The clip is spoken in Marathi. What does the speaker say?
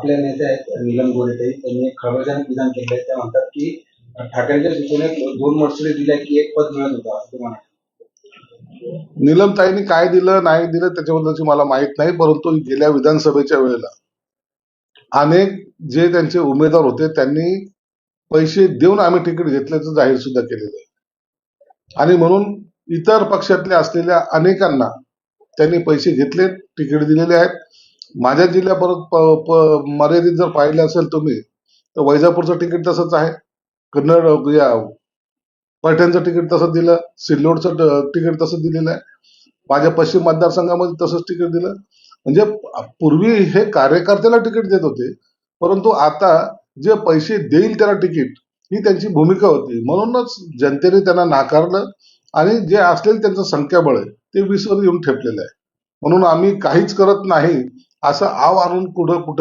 आपले नेते आहेत नीलम गोरेटे त्यांनी एक खळबळजनक विधान केलं आहे. ते म्हणतात की ठाकरेंच्या सूचनेत दोन मर्सिडीज दिल्या की एक पद मिळत होतं असं ते नीलम ताईंनी काय दिलं नाही दिलं त्याच्याबद्दलची मला माहीत नाही परंतु गेल्या विधानसभेच्या वेळेला अनेक जे त्यांचे उमेदवार होते त्यांनी पैसे देऊन आम्ही तिकीट घेतल्याचं जाहीर सुद्धा केलेलं आहे. आणि म्हणून इतर पक्षातल्या असलेल्या अनेकांना त्यांनी पैसे घेतले तिकीट दिलेले आहेत. माझ्या जिल्ह्यापर्यंत प- मर्यादित जर पाहिलं असेल तुम्ही तर वैजापूरचं तिकीट तसंच आहे. कन्नड या पैठणचं तिकीट तसंच दिलं सिल्लोडचं तिकीट तसंच दिलेलं आहे. माझ्या पश्चिम मतदारसंघामध्ये तसंच तिकीट दिलं. म्हणजे पूर्वी हे कार्यकर्त्याला तिकीट देत होते परंतु आता जे पैसे देईल त्याला तिकीट ही त्यांची भूमिका होती. म्हणूनच जनतेने त्यांना नाकारलं आणि जे असलेलं त्यांचं संख्याबळ आहे ते वीसवर येऊन ठेपलेलं आहे. म्हणून आम्ही काहीच करत नाही. असं आव आणून पुढं कुठं